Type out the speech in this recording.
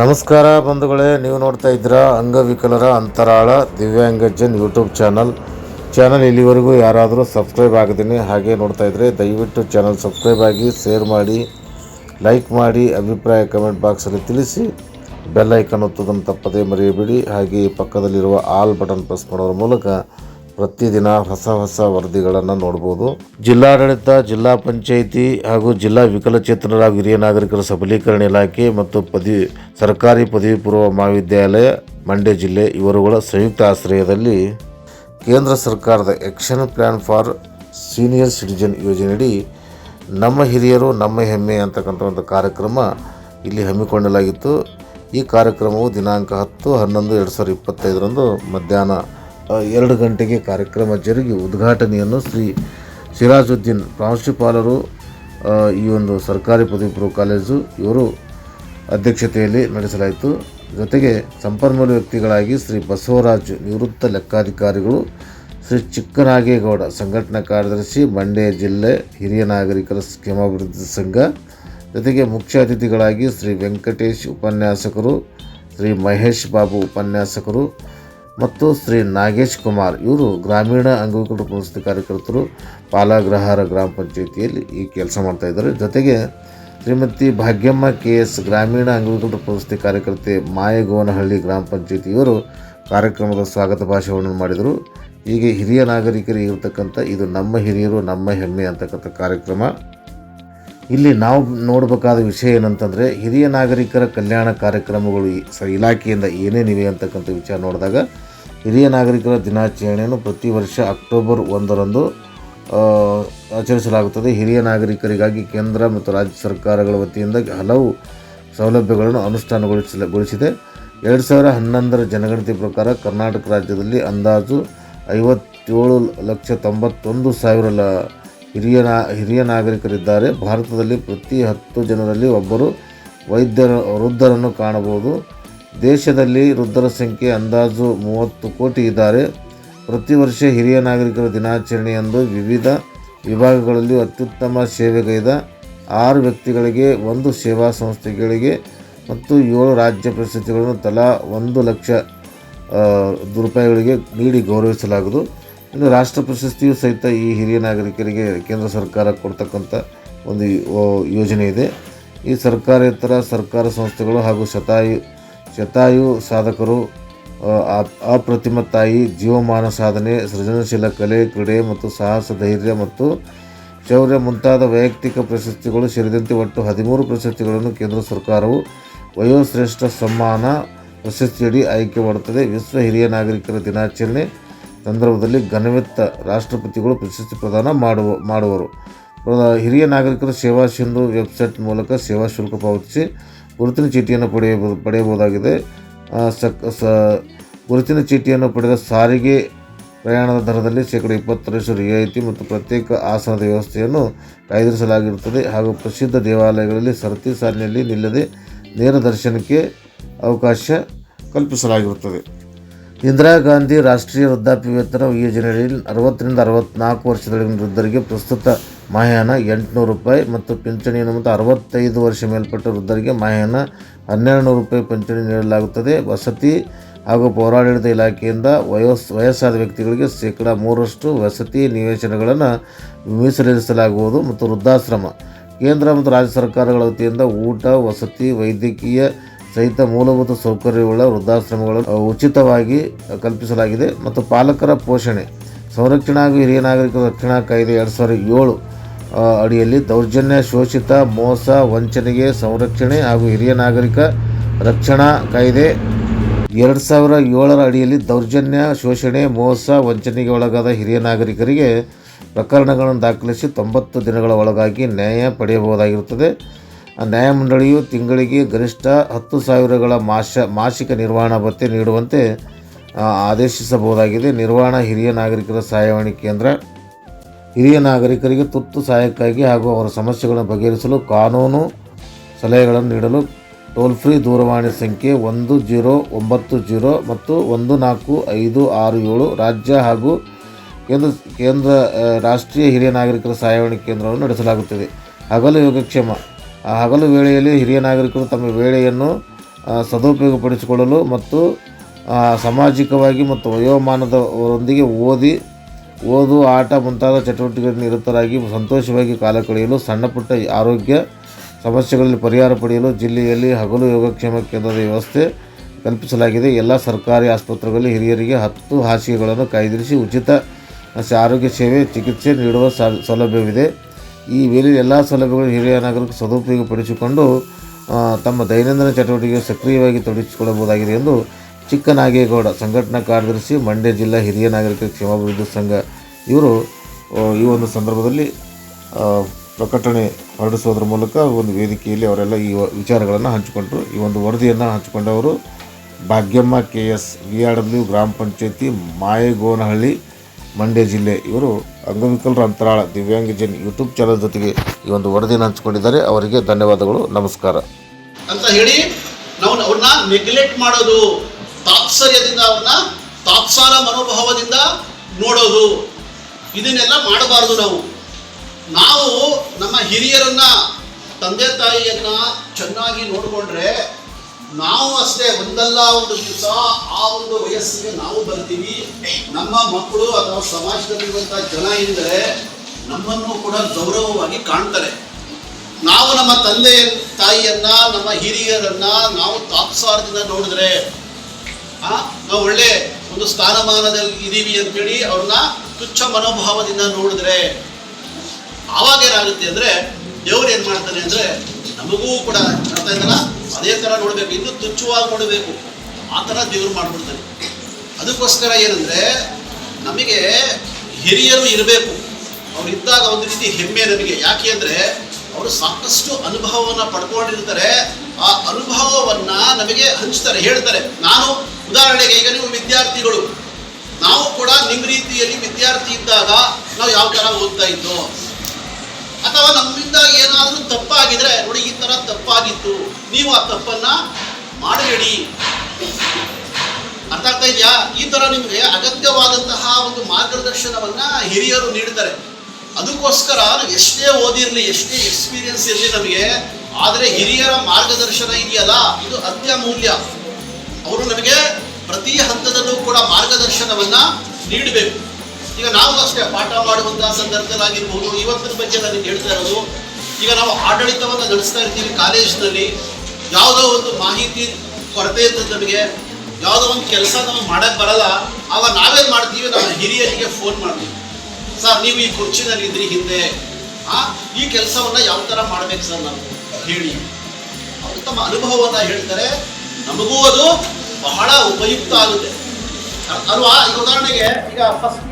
ನಮಸ್ಕಾರ ಬಂಧುಗಳೇ, ನೀವು ನೋಡ್ತಾ ಇದ್ದೀರಾ ಅಂಗವಿಕಲರ ಅಂತರಾಳ ದಿವ್ಯಾಂಗಜನ್ ಯೂಟ್ಯೂಬ್ ಚಾನಲ್. ಚಾನಲ್ ಇಲ್ಲಿವರೆಗೂ ಯಾರಾದರೂ ಸಬ್ಸ್ಕ್ರೈಬ್ ಆಗಿದ್ದೀನಿ ಹಾಗೆ ನೋಡ್ತಾ ಇದ್ದರೆ ದಯವಿಟ್ಟು ಚಾನಲ್ ಸಬ್ಸ್ಕ್ರೈಬ್ ಆಗಿ, ಶೇರ್ ಮಾಡಿ, ಲೈಕ್ ಮಾಡಿ, ಅಭಿಪ್ರಾಯ ಕಮೆಂಟ್ ಬಾಕ್ಸಲ್ಲಿ ತಿಳಿಸಿ, ಬೆಲ್ ಐಕನ್ ಒತ್ತೋದನ್ನು ತಪ್ಪದೇ ಮರೆಯಬೇಡಿ. ಹಾಗೆ ಪಕ್ಕದಲ್ಲಿರುವ ಆಲ್ ಬಟನ್ ಪ್ರೆಸ್ ಮಾಡೋದ್ರ ಮೂಲಕ ಪ್ರತಿದಿನ ಹೊಸ ಹೊಸ ವರದಿಗಳನ್ನು ನೋಡ್ಬೋದು. ಜಿಲ್ಲಾಡಳಿತ, ಜಿಲ್ಲಾ ಪಂಚಾಯಿತಿ ಹಾಗೂ ಜಿಲ್ಲಾ ವಿಕಲಚೇತನರ ಹಿರಿಯ ನಾಗರಿಕರ ಸಬಲೀಕರಣ ಇಲಾಖೆ ಮತ್ತು ಪದವಿ, ಸರ್ಕಾರಿ ಪದವಿ ಪೂರ್ವ ಮಹಾವಿದ್ಯಾಲಯ, ಮಂಡ್ಯ ಜಿಲ್ಲೆ ಇವರುಗಳ ಸಂಯುಕ್ತ ಆಶ್ರಯದಲ್ಲಿ ಕೇಂದ್ರ ಸರ್ಕಾರದ action plan for senior citizen ಯೋಜನೆಯಡಿ ನಮ್ಮ ಹಿರಿಯರು, ನಮ್ಮ ಹೆಮ್ಮೆ ಅಂತಕ್ಕಂಥ ಒಂದು ಕಾರ್ಯಕ್ರಮ ಇಲ್ಲಿ ಹಮ್ಮಿಕೊಳ್ಳಲಾಗಿತ್ತು ಈ ಕಾರ್ಯಕ್ರಮವು ದಿನಾಂಕ ಹತ್ತು, ಹನ್ನೊಂದು, ಎರಡು ಸಾವಿರದ ಇಪ್ಪತ್ತೈದರಂದು ಮಧ್ಯಾಹ್ನ ಎರಡು ಗಂಟೆಗೆ ಕಾರ್ಯಕ್ರಮ ಜರುಗಿ ಉದ್ಘಾಟನೆಯನ್ನು ಶ್ರೀ ಸಿರಾಜುದ್ದೀನ್ ಪ್ರಾಂಶುಪಾಲರು ಈ ಒಂದು ಸರ್ಕಾರಿ ಪದವಿ ಪೂರ್ವ ಕಾಲೇಜು ಇವರು ಅಧ್ಯಕ್ಷತೆಯಲ್ಲಿ ನಡೆಸಲಾಯಿತು. ಜೊತೆಗೆ ಸಂಪನ್ಮೂಲ ವ್ಯಕ್ತಿಗಳಾಗಿ ಶ್ರೀ ಬಸವರಾಜ್ ನಿವೃತ್ತ ಲೆಕ್ಕಾಧಿಕಾರಿಗಳು ಶ್ರೀ ಚಿಕ್ಕನಾಗೇಗೌಡ ಸಂಘಟನಾ ಕಾರ್ಯದರ್ಶಿ, ಮಂಡ್ಯ ಜಿಲ್ಲೆ ಹಿರಿಯ ನಾಗರಿಕರ ಕ್ಷೇಮಾಭಿವೃದ್ಧಿ ಸಂಘ, ಜೊತೆಗೆ ಮುಖ್ಯ ಅತಿಥಿಗಳಾಗಿ ಶ್ರೀ ವೆಂಕಟೇಶ್ ಉಪನ್ಯಾಸಕರು, ಶ್ರೀ ಮಹೇಶ್ ಬಾಬು ಉಪನ್ಯಾಸಕರು ಮತ್ತು ಶ್ರೀ ನಾಗೇಶ್ ಕುಮಾರ್ ಇವರು ಗ್ರಾಮೀಣ ಅಂಗವಿಕಲ ಪರಿಸ್ಥಿತಿ ಕಾರ್ಯಕರ್ತರು, ಪಾಲಾಗ್ರಹಾರ ಗ್ರಾಮ ಪಂಚಾಯಿತಿಯಲ್ಲಿ ಈ ಕೆಲಸ ಮಾಡ್ತಾ ಇದ್ದಾರೆ. ಜೊತೆಗೆ ಶ್ರೀಮತಿ ಭಾಗ್ಯಮ್ಮ ಕೆ ಎಸ್ ಗ್ರಾಮೀಣ ಅಂಗವಿಕಲ ಪುನಸ್ತಿ ಕಾರ್ಯಕರ್ತೆ ಮಾಯಗೋನಹಳ್ಳಿ ಗ್ರಾಮ ಪಂಚಾಯಿತಿ ಇವರು ಕಾರ್ಯಕ್ರಮದ ಸ್ವಾಗತ ಭಾಷಣವನ್ನು ಮಾಡಿದರು. ಹೀಗೆ ಹಿರಿಯ ನಾಗರಿಕರಿಗೆ ಇರತಕ್ಕಂಥ ಇದು ನಮ್ಮ ಹಿರಿಯರು, ನಮ್ಮ ಹೆಮ್ಮೆ ಅಂತಕ್ಕಂಥ ಕಾರ್ಯಕ್ರಮ. ಇಲ್ಲಿ ನಾವು ನೋಡಬೇಕಾದ ವಿಷಯ ಏನಂತಂದರೆ, ಹಿರಿಯ ನಾಗರಿಕರ ಕಲ್ಯಾಣ ಕಾರ್ಯಕ್ರಮಗಳು ಸ ಇಲಾಖೆಯಿಂದ ಏನೇನಿವೆ ಅಂತಕ್ಕಂಥ ವಿಚಾರ ನೋಡಿದಾಗ ಹಿರಿಯ ನಾಗರಿಕರ ದಿನಾಚರಣೆಯನ್ನು ಪ್ರತಿ ವರ್ಷ ಅಕ್ಟೋಬರ್ ಒಂದರಂದು ಆಚರಿಸಲಾಗುತ್ತದೆ. ಹಿರಿಯ ನಾಗರಿಕರಿಗಾಗಿ ಕೇಂದ್ರ ಮತ್ತು ರಾಜ್ಯ ಸರ್ಕಾರಗಳ ವತಿಯಿಂದ ಹಲವು ಸೌಲಭ್ಯಗಳನ್ನು ಅನುಷ್ಠಾನಗೊಳಿಸಗೊಳಿಸಿದೆ ಎರಡು ಸಾವಿರ ಹನ್ನೊಂದರ ಜನಗಣತಿ ಪ್ರಕಾರ ಕರ್ನಾಟಕ ರಾಜ್ಯದಲ್ಲಿ ಅಂದಾಜು ಐವತ್ತೇಳು ಲಕ್ಷ ತೊಂಬತ್ತೊಂದು ಸಾವಿರ ಲ, ಹಿರಿಯ ನಾ, ಹಿರಿಯ ನಾಗರಿಕರಿದ್ದಾರೆ. ಭಾರತದಲ್ಲಿ ಪ್ರತಿ ಹತ್ತು ಜನರಲ್ಲಿ ಒಬ್ಬರು ವೈದ್ಯರ, ವೃದ್ಧರನ್ನು ಕಾಣಬಹುದು. ದೇಶದಲ್ಲಿ ವೃದ್ಧರ ಸಂಖ್ಯೆ ಅಂದಾಜು ಮೂವತ್ತು ಕೋಟಿ ಇದ್ದಾರೆ. ಪ್ರತಿ ವರ್ಷ ಹಿರಿಯ ನಾಗರಿಕರ ದಿನಾಚರಣೆಯಂದು ವಿವಿಧ ವಿಭಾಗಗಳಲ್ಲಿ ಅತ್ಯುತ್ತಮ ಸೇವೆಗೈದ ಆರು ವ್ಯಕ್ತಿಗಳಿಗೆ ಒಂದು ಸೇವಾ ಸಂಸ್ಥೆಗಳಿಗೆ ಮತ್ತು ಏಳು ರಾಜ್ಯ ಪ್ರಶಸ್ತಿಗಳನ್ನು ತಲಾ ಒಂದು ಲಕ್ಷ ರೂಪಾಯಿಗಳಿಗೆ ನೀಡಿ ಗೌರವಿಸಲಾಗುವುದು. ಇನ್ನು ರಾಷ್ಟ್ರ ಪ್ರಶಸ್ತಿಯು ಸಹಿತ ಈ ಹಿರಿಯ ನಾಗರಿಕರಿಗೆ ಕೇಂದ್ರ ಸರ್ಕಾರ ಕೊಡ್ತಕ್ಕಂಥ ಒಂದು ಯೋಜನೆ ಇದೆ. ಈ ಸರ್ಕಾರೇತರ ಸರ್ಕಾರ ಸಂಸ್ಥೆಗಳು ಹಾಗೂ ಶತಾಯು ಶತಾಯು ಸಾಧಕರು ಅಪ್ರತಿಮ ತಾಯಿ ಜೀವಮಾನ ಸಾಧನೆ, ಸೃಜನಶೀಲ ಕಲೆ, ಕ್ರೀಡೆ ಮತ್ತು ಸಾಹಸ, ಧೈರ್ಯ ಮತ್ತು ಶೌರ್ಯ ಮುಂತಾದ ವೈಯಕ್ತಿಕ ಪ್ರಶಸ್ತಿಗಳು ಸೇರಿದಂತೆ ಒಟ್ಟು ಹದಿಮೂರು ಪ್ರಶಸ್ತಿಗಳನ್ನು ಕೇಂದ್ರ ಸರ್ಕಾರವು ವಯೋಶ್ರೇಷ್ಠ ಸಮ್ಮಾನ ಪ್ರಶಸ್ತಿಯಡಿ ಆಯ್ಕೆ ಮಾಡುತ್ತದೆ. ವಿಶ್ವ ಹಿರಿಯ ನಾಗರಿಕರ ದಿನಾಚರಣೆ ಸಂದರ್ಭದಲ್ಲಿ ಘನವೆತ್ತ ರಾಷ್ಟ್ರಪತಿಗಳು ಪ್ರಶಸ್ತಿ ಪ್ರದಾನ ಮಾಡುವ, ಮಾಡುವರು. ಹಿರಿಯ ನಾಗರಿಕರ ಸೇವಾ ಸಿಂಧು ವೆಬ್ಸೈಟ್ ಮೂಲಕ ಸೇವಾ ಶುಲ್ಕ ಪಾವತಿಸಿ ಗುರುತಿನ ಚೀಟಿಯನ್ನು ಪಡೆಯಬಹುದು ಪಡೆಯಬಹುದಾಗಿದೆ. ಸಕ್ ಗುರುತಿನ ಚೀಟಿಯನ್ನು ಪಡೆದ ಸಾರಿಗೆ ಪ್ರಯಾಣದ ದರದಲ್ಲಿ ಶೇಕಡ ಇಪ್ಪತ್ತರಷ್ಟು ರಿಯಾಯಿತಿ ಮತ್ತು ಪ್ರತ್ಯೇಕ ಆಸನದ ವ್ಯವಸ್ಥೆಯನ್ನು ಕಾಯ್ದಿರಿಸಲಾಗಿರುತ್ತದೆ. ಹಾಗೂ ಪ್ರಸಿದ್ಧ ದೇವಾಲಯಗಳಲ್ಲಿ ಸರತಿ ಸಾಲಿನಲ್ಲಿ ನಿಲ್ಲದೆ ನೇರ ದರ್ಶನಕ್ಕೆ ಅವಕಾಶ ಕಲ್ಪಿಸಲಾಗಿರುತ್ತದೆ. ಇಂದಿರಾ ಗಾಂಧಿ ರಾಷ್ಟ್ರೀಯ ವೃದ್ಧಾಪ್ಯ ವೇತನ ಯೋಜನೆಯಲ್ಲಿ ಅರವತ್ತರಿಂದ ಅರವತ್ತ್ನಾಲ್ಕು ವರ್ಷದೊಳಗಿನ ವೃದ್ಧರಿಗೆ ಪ್ರಸ್ತುತ ಮಾಹ್ಯಾನ ಎಂಟುನೂರು ರೂಪಾಯಿ ಮತ್ತು ಪಿಂಚಣಿ ಮತ್ತು ಅರವತ್ತೈದು ವರ್ಷ ಮೇಲ್ಪಟ್ಟ ವೃದ್ಧರಿಗೆ ಮಾಹ್ಯಾನ ಹನ್ನೆರಡು ನೂರು ರೂಪಾಯಿ ಪಿಂಚಣಿ ನೀಡಲಾಗುತ್ತದೆ. ವಸತಿ ಹಾಗೂ ಪೌರಾಡಳಿತ ಇಲಾಖೆಯಿಂದ ವಯೋಸ್, ವಯಸ್ಸಾದ ವ್ಯಕ್ತಿಗಳಿಗೆ ಶೇಕಡ ಮೂರರಷ್ಟು ವಸತಿ ನಿವೇಶನಗಳನ್ನು ಮೀಸಲಿರಿಸಲಾಗುವುದು ಮತ್ತು ವೃದ್ಧಾಶ್ರಮ, ಕೇಂದ್ರ ಮತ್ತು ರಾಜ್ಯ ಸರ್ಕಾರಗಳ ವತಿಯಿಂದ ಊಟ, ವಸತಿ, ವೈದ್ಯಕೀಯ ಸಹಿತ ಮೂಲಭೂತ ಸೌಕರ್ಯವುಳ್ಳ ವೃದ್ಧಾಶ್ರಮಗಳನ್ನು ಉಚಿತವಾಗಿ ಕಲ್ಪಿಸಲಾಗಿದೆ. ಮತ್ತು ಪಾಲಕರ ಪೋಷಣೆ, ಸಂರಕ್ಷಣಾ ಹಾಗೂ ಹಿರಿಯ ನಾಗರಿಕರ ರಕ್ಷಣಾ ಕಾಯ್ದೆ ಎರಡು ಸಾವಿರದ ಏಳು ಅಡಿಯಲ್ಲಿ ದೌರ್ಜನ್ಯ, ಶೋಷಿತ, ಮೋಸ, ವಂಚನೆಗೆ ಸಂರಕ್ಷಣೆ ಹಾಗೂ ಹಿರಿಯ ನಾಗರಿಕ ರಕ್ಷಣಾ ಕಾಯ್ದೆ. ಎರಡು ಸಾವಿರ ಏಳರ ಅಡಿಯಲ್ಲಿ ದೌರ್ಜನ್ಯ, ಶೋಷಣೆ, ಮೋಸ, ವಂಚನೆಗೆ ಒಳಗಾದ ಹಿರಿಯ ನಾಗರಿಕರಿಗೆ ಪ್ರಕರಣಗಳನ್ನು ದಾಖಲಿಸಿ ತೊಂಬತ್ತು ದಿನಗಳ ಒಳಗಾಗಿ ನ್ಯಾಯ ಪಡೆಯಬಹುದಾಗಿರುತ್ತದೆ. ನ್ಯಾಯಮಂಡಳಿಯು ತಿಂಗಳಿಗೆ ಗರಿಷ್ಠ ಹತ್ತು ಸಾವಿರಗಳ ಮಾಸ ಮಾಸಿಕ ನಿರ್ವಹಣಾ ಭತ್ಯೆ ನೀಡುವಂತೆ ಆದೇಶಿಸಬಹುದಾಗಿದೆ. ನಿರ್ವಹಣಾ ಹಿರಿಯ ನಾಗರಿಕರ ಸಹಾಯವಾಣಿ ಕೇಂದ್ರ ಹಿರಿಯ ನಾಗರಿಕರಿಗೆ ತುರ್ತು ಸಹಾಯಕ್ಕಾಗಿ ಹಾಗೂ ಅವರ ಸಮಸ್ಯೆಗಳನ್ನು ಬಗೆಹರಿಸಲು ಕಾನೂನು ಸಲಹೆಗಳನ್ನು ನೀಡಲು ಟೋಲ್ ಫ್ರೀ ದೂರವಾಣಿ ಸಂಖ್ಯೆ ಒಂದು ಜೀರೋ ಒಂಬತ್ತು ಜೀರೋ ಮತ್ತು ಒಂದು ನಾಲ್ಕು ಐದು ಆರು ಏಳು ರಾಜ್ಯ ಹಾಗೂ ಕೇಂದ್ರ ಕೇಂದ್ರ ರಾಷ್ಟ್ರೀಯ ಹಿರಿಯ ನಾಗರಿಕರ ಸಹಾಯವಾಣಿ ಕೇಂದ್ರವನ್ನು ನಡೆಸಲಾಗುತ್ತದೆ. ಹಗಲು ಯೋಗಕ್ಷೇಮ. ಹಗಲು ವೇಳೆಯಲ್ಲಿ ಹಿರಿಯ ನಾಗರಿಕರು ತಮ್ಮ ವೇಳೆಯನ್ನು ಸದುಪಯೋಗಪಡಿಸಿಕೊಳ್ಳಲು ಮತ್ತು ಸಾಮಾಜಿಕವಾಗಿ ಮತ್ತು ವಯೋಮಾನದವರೊಂದಿಗೆ ಓದಿ ಓದು, ಆಟ ಮುಂತಾದ ಚಟುವಟಿಕೆಗಳಲ್ಲಿ ನಿರತರಾಗಿ ಸಂತೋಷವಾಗಿ ಕಾಲ ಕಳೆಯಲು ಸಣ್ಣಪುಟ್ಟ ಆರೋಗ್ಯ ಸಮಸ್ಯೆಗಳಲ್ಲಿ ಪರಿಹಾರ ಪಡೆಯಲು ಜಿಲ್ಲೆಯಲ್ಲಿ ಹಗಲು ಯೋಗಕ್ಷೇಮ ಕೇಂದ್ರದ ವ್ಯವಸ್ಥೆ ಕಲ್ಪಿಸಲಾಗಿದೆ. ಎಲ್ಲ ಸರ್ಕಾರಿ ಆಸ್ಪತ್ರೆಗಳಲ್ಲಿ ಹಿರಿಯರಿಗೆ ಹತ್ತು ಹಾಸಿಗೆಗಳನ್ನು ಕಾಯ್ದಿರಿಸಿ ಉಚಿತ ಆರೋಗ್ಯ ಸೇವೆ, ಚಿಕಿತ್ಸೆ ನೀಡುವ ಸೌಲಭ್ಯವಿದೆ. ಈ ವೇಳೆ ಎಲ್ಲ ಸೌಲಭ್ಯಗಳು ಹಿರಿಯ ನಾಗರಿಕ ಸದುಪಯೋಗಪಡಿಸಿಕೊಂಡು ತಮ್ಮ ದೈನಂದಿನ ಚಟುವಟಿಕೆ ಸಕ್ರಿಯವಾಗಿ ತೊಡಗಿಸಿಕೊಳ್ಳಬಹುದಾಗಿದೆ ಎಂದು ಚಿಕ್ಕನಾಗೇಗೌಡ, ಸಂಘಟನಾ ಕಾರ್ಯದರ್ಶಿ, ಮಂಡ್ಯ ಜಿಲ್ಲಾ ಹಿರಿಯ ನಾಗರಿಕ ಕ್ಷೇಮಾಭಿವೃದ್ಧಿ ಸಂಘ. ಇವರು ಈ ಒಂದು ಸಂದರ್ಭದಲ್ಲಿ ಪ್ರಕಟಣೆ ಹೊರಡಿಸೋದ್ರ ಮೂಲಕ ಒಂದು ವೇದಿಕೆಯಲ್ಲಿ ಅವರೆಲ್ಲ ಈ ವಿಚಾರಗಳನ್ನು ಹಂಚಿಕೊಂಡರು. ಈ ಒಂದು ವರದಿಯನ್ನು ಹಂಚಿಕೊಂಡವರು Bhagyamma, K S, V R W, ಗ್ರಾಮ ಪಂಚಾಯತಿ, ಮಾಯಗೋನಹಳ್ಳಿ, ಮಂಡ್ಯ ಜಿಲ್ಲೆ. ಇವರು ಅಂಗವಿಕಲರ ಅಂತರಾಳ, ದಿವ್ಯಾಂಗ ಜನ್ ಯೂಟ್ಯೂಬ್ ಚಾನಲ್ ಜೊತೆಗೆ ಈ ಒಂದು ವರದಿಯನ್ನು ಹಂಚಿಕೊಂಡಿದ್ದಾರೆ. ಅವರಿಗೆ ಧನ್ಯವಾದಗಳು. ನಮಸ್ಕಾರ. ಅಂತ ಹೇಳಿ ನಾವು ನೆಗ್ಲೆಕ್ಟ್ ಮಾಡೋದು ತಾತ್ಸರ್ಯದಿಂದ ಅವ್ರನ್ನ ತಾತ್ಸಾರ ಮನೋಭಾವದಿಂದ ನೋಡೋದು. ಇದನ್ನೆಲ್ಲ ಮಾಡಬಾರ್ದು ನಾವು. ನಾವು ನಮ್ಮ ಹಿರಿಯರನ್ನ ತಂದೆ ತಾಯಿಯನ್ನ ಚೆನ್ನಾಗಿ ನೋಡಿಕೊಂಡ್ರೆ ನಾವು ಅಷ್ಟೇ ಒಂದಲ್ಲ ಒಂದು ದಿವಸ ಆ ಒಂದು ವಯಸ್ಸಿಗೆ ನಾವು ಬರ್ತೀವಿ. ನಮ್ಮ ಮಕ್ಕಳು ಅಥವಾ ಸಮಾಜದಲ್ಲಿರುವಂಥ ಜನ ಇದ್ದರೆ ನಮ್ಮನ್ನು ಕೂಡ ಗೌರವವಾಗಿ ಕಾಣ್ತಾರೆ. ನಾವು ನಮ್ಮ ತಂದೆ ತಾಯಿಯನ್ನ, ನಮ್ಮ ಹಿರಿಯರನ್ನ ನಾವು ತಾತ್ಸಾರದಿಂದ ನೋಡಿದ್ರೆ ನಾವು ಒಳ್ಳೆ ಒಂದು ಸ್ಥಾನಮಾನದಲ್ಲಿ ಇದೀವಿ ಅಂತೇಳಿ ಅವ್ರನ್ನ ತುಚ್ಛ ಮನೋಭಾವದಿಂದ ನೋಡಿದ್ರೆ ಆವಾಗ ಏನಾಗುತ್ತೆ ಅಂದ್ರೆ ದೇವ್ರು ಏನ್ ಮಾಡ್ತಾನೆ ಅಂದ್ರೆ ನಮಗೂ ಕೂಡ ಅರ್ಥ ಇದಲ್ಲ ಅದೇ ತರ ನೋಡ್ಬೇಕು, ಇನ್ನು ತುಚ್ಛವಾಗಿ ನೋಡಬೇಕು. ಆ ಥರ ದೇವ್ರು ಮಾಡ್ಬಿಡ್ತಾನೆ ಅದಕ್ಕೋಸ್ಕರ ಏನಂದ್ರೆ ನಮಗೆ ಹಿರಿಯರು ಇರಬೇಕು. ಅವ್ರು ಇದ್ದಾಗ ಒಂದು ರೀತಿ ಹೆಮ್ಮೆ ನಮಗೆ. ಯಾಕೆ ಅಂದ್ರೆ ಅವರು ಸಾಕಷ್ಟು ಅನುಭವವನ್ನ ಪಡ್ಕೊಂಡಿರ್ತಾರೆ. ಆ ಅನುಭವವನ್ನ ನಮಗೆ ಹಂಚ್ತಾರೆ, ಹೇಳ್ತಾರೆ. ನಾನು ಉದಾಹರಣೆಗೆ, ಈಗ ನೀವು ವಿದ್ಯಾರ್ಥಿಗಳು, ನಾವು ಕೂಡ ನಿಮ್ಮ ರೀತಿಯಲ್ಲಿ ವಿದ್ಯಾರ್ಥಿ ಇದ್ದಾಗ ನಾವು ಯಾವ ಥರ ಓದ್ತಾ ಇದ್ದೋ, ಅಥವಾ ನಮ್ಮಿಂದ ಏನಾದರೂ ತಪ್ಪಾಗಿದ್ರೆ, ನೋಡಿ ಈ ತರ ತಪ್ಪಾಗಿತ್ತು, ನೀವು ಆ ತಪ್ಪನ್ನ ಮಾಡಬೇಡಿ. ಅರ್ಥ ಆಗ್ತಾ ಇದೆಯಾ? ಈ ತರ ನಿಮಗೆ ಅಗತ್ಯವಾದಂತಹ ಒಂದು ಮಾರ್ಗದರ್ಶನವನ್ನ ಹಿರಿಯರು ನೀಡ್ತಾರೆ ಅದಕ್ಕೋಸ್ಕರ ನಾವು ಎಷ್ಟೇ ಓದಿರಲಿ, ಎಷ್ಟೇ ಎಕ್ಸ್ಪೀರಿಯನ್ಸ್ ಇರಲಿ ನಮಗೆ, ಆದರೆ ಹಿರಿಯರ ಮಾರ್ಗದರ್ಶನ ಇದೆಯಲ್ಲ, ಇದು ಅತ್ಯಮೂಲ್ಯ. ಅವರು ನಮಗೆ ಪ್ರತಿ ಹಂತದಲ್ಲೂ ಕೂಡ ಮಾರ್ಗದರ್ಶನವನ್ನ ನೀಡಬೇಕು. ಈಗ ನಾವು ಅಷ್ಟೇ ಪಾಠ ಮಾಡುವಂತಹ ಸಂದರ್ಭದಲ್ಲಾಗಿರ್ಬೋದು, ಇವತ್ತಿನ ಬಗ್ಗೆ ನಾನು ಹೇಳ್ತಾ ಇರೋದು, ಈಗ ನಾವು ಆಡಳಿತವನ್ನು ನಡೆಸ್ತಾ ಇರ್ತೀವಿ ಕಾಲೇಜಿನಲ್ಲಿ, ಯಾವುದೋ ಒಂದು ಮಾಹಿತಿ ಕೊರತೆ ಇರ್ತದೆ ನಮಗೆ, ಯಾವುದೋ ಒಂದು ಕೆಲಸ ನಮಗೆ ಮಾಡಕ್ಕೆ ಬರಲ್ಲ ಆವಾಗ ನಾವೇನು ಮಾಡ್ತೀವಿ, ನಮ್ಮ ಹಿರಿಯರಿಗೆ ಫೋನ್ ಮಾಡ್ತೀವಿ. ಸರ್, ನೀವು ಈ ಕುರ್ಚಿನಲ್ಲಿ ಇದ್ರಿ ಹಿಂದೆ, ಆ, ಈ ಕೆಲಸವನ್ನ ಯಾವ ಥರ ಮಾಡ್ಬೇಕು ಸರ್ ನಾವು ಹೇಳಿ. ಅವರು ತಮ್ಮ ಅನುಭವವನ್ನ ಹೇಳ್ತಾರೆ, ನಮಗೂ ಅದು ಬಹಳ ಉಪಯುಕ್ತ ಆಗುತ್ತೆ. ಅಲ್ವಾ ಈಗ ಉದಾಹರಣೆಗೆ ಈಗ ಫಸ್ಟ್